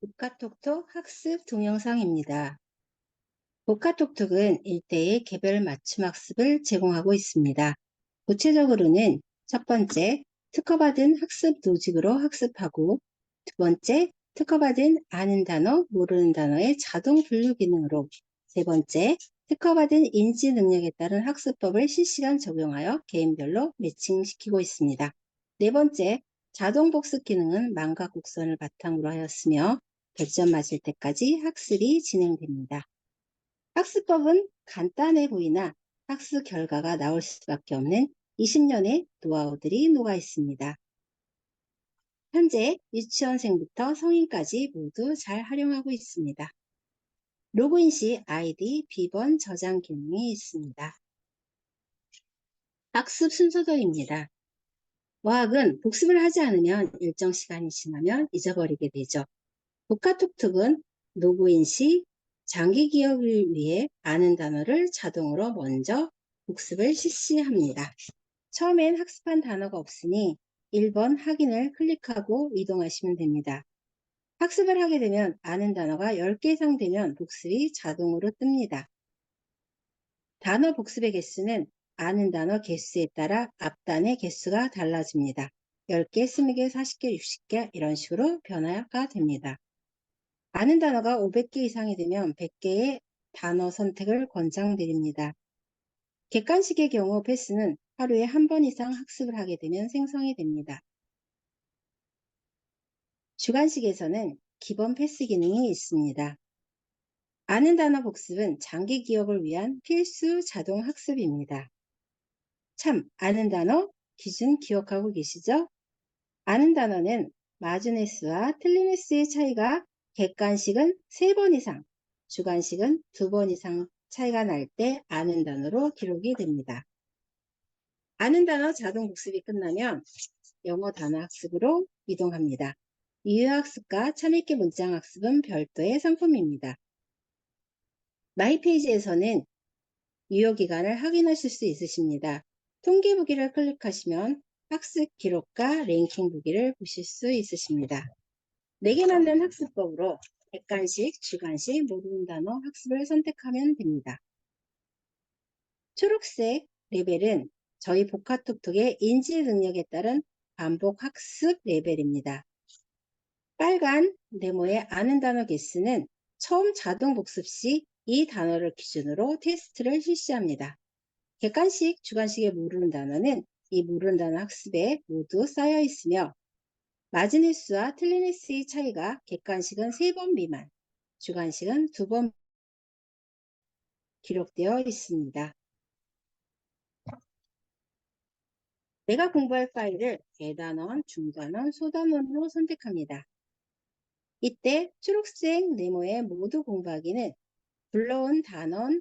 복카톡톡 학습 동영상입니다. 복카톡톡은 일대의 개별 맞춤 학습을 제공하고 있습니다. 구체적으로는 첫 번째, 특허받은 학습 노직으로 학습하고 두 번째, 특허받은 아는 단어, 모르는 단어의 자동 분류 기능으로 세 번째, 특허받은 인지 능력에 따른 학습법을 실시간 적용하여 개인별로 매칭시키고 있습니다. 네 번째, 자동 복습 기능은 망각 곡선을 바탕으로 하였으며 100점 맞을 때까지 학습이 진행됩니다. 학습법은 간단해 보이나 학습 결과가 나올 수밖에 없는 20년의 노하우들이 녹아 있습니다. 현재 유치원생부터 성인까지 모두 잘 활용하고 있습니다. 로그인 시 아이디, 비번 저장 기능이 있습니다. 학습 순서들입니다. 어학은 복습을 하지 않으면 일정 시간이 지나면 잊어버리게 되죠. 복카톡톡은 로그인 시 장기 기억을 위해 아는 단어를 자동으로 먼저 복습을 실시합니다. 처음엔 학습한 단어가 없으니 1번 확인을 클릭하고 이동하시면 됩니다. 학습을 하게 되면 아는 단어가 10개 이상 되면 복습이 자동으로 뜹니다. 단어 복습의 개수는 아는 단어 개수에 따라 앞단의 개수가 달라집니다. 10개, 20개, 40개, 60개 이런 식으로 변화가 됩니다. 아는 단어가 500개 이상이 되면 100개의 단어 선택을 권장드립니다. 객관식의 경우 패스는 하루에 한 번 이상 학습을 하게 되면 생성이 됩니다. 주관식에서는 기본 패스 기능이 있습니다. 아는 단어 복습은 장기 기억을 위한 필수 자동 학습입니다. 참, 아는 단어 기준 기억하고 계시죠? 아는 단어는 맞은 횟수와 틀린 횟수의 차이가 객관식은 3번 이상, 주관식은 2번 이상 차이가 날 때 아는 단어로 기록이 됩니다. 아는 단어 자동 복습이 끝나면 영어 단어 학습으로 이동합니다. 유효학습과 참읽기 문장 학습은 별도의 상품입니다. 마이페이지에서는 유효기간을 확인하실 수 있으십니다. 통계 보기를 클릭하시면 학습 기록과 랭킹 보기를 보실 수 있으십니다. 내게 맞는 학습법으로 객관식, 주관식, 모르는 단어 학습을 선택하면 됩니다. 초록색 레벨은 저희 복합톡톡의 인지 능력에 따른 반복 학습 레벨입니다. 빨간 네모의 아는 단어 개수는 처음 자동 복습 시 이 단어를 기준으로 테스트를 실시합니다. 객관식, 주관식의 모르는 단어는 이 모르는 단어 학습에 모두 쌓여 있으며 틀린 횟수의 차이가 객관식은 3번 미만, 주관식은 2번 기록되어 있습니다. 내가 공부할 파일을 대단원, 중단원, 소단원으로 선택합니다. 이때 초록색 네모의 모두 공부하기는 불러온 단원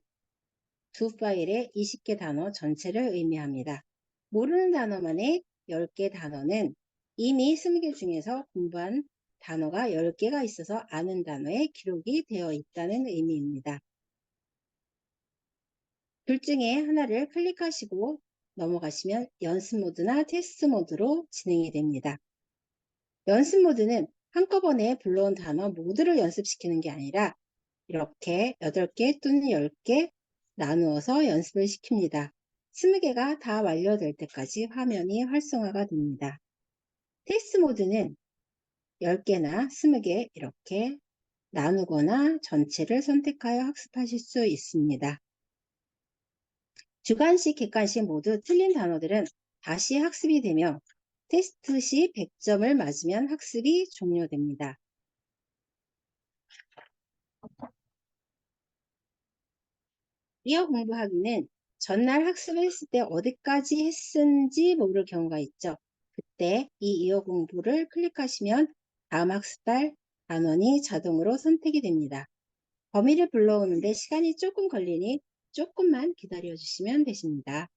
두 파일의 20개 단어 전체를 의미합니다. 모르는 단어만의 10개 단어는 이미 20개 중에서 공부한 단어가 10개가 있어서 아는 단어에 기록이 되어 있다는 의미입니다. 둘 중에 하나를 클릭하시고 넘어가시면 연습 모드나 테스트 모드로 진행이 됩니다. 연습 모드는 한꺼번에 불러온 단어 모두를 연습시키는 게 아니라 이렇게 8개 또는 10개 나누어서 연습을 시킵니다. 20개가 다 완료될 때까지 화면이 활성화가 됩니다. 테스트 모드는 10개나 20개 이렇게 나누거나 전체를 선택하여 학습하실 수 있습니다. 주관식, 객관식 모두 틀린 단어들은 다시 학습이 되며 테스트 시 100점을 맞으면 학습이 종료됩니다. 이어 공부하기는 전날 학습을 했을 때 어디까지 했는지 모를 경우가 있죠. 그때 이 이어 공부를 클릭하시면 다음 학습할 단원이 자동으로 선택이 됩니다. 범위를 불러오는데 시간이 조금 걸리니 조금만 기다려 주시면 되십니다.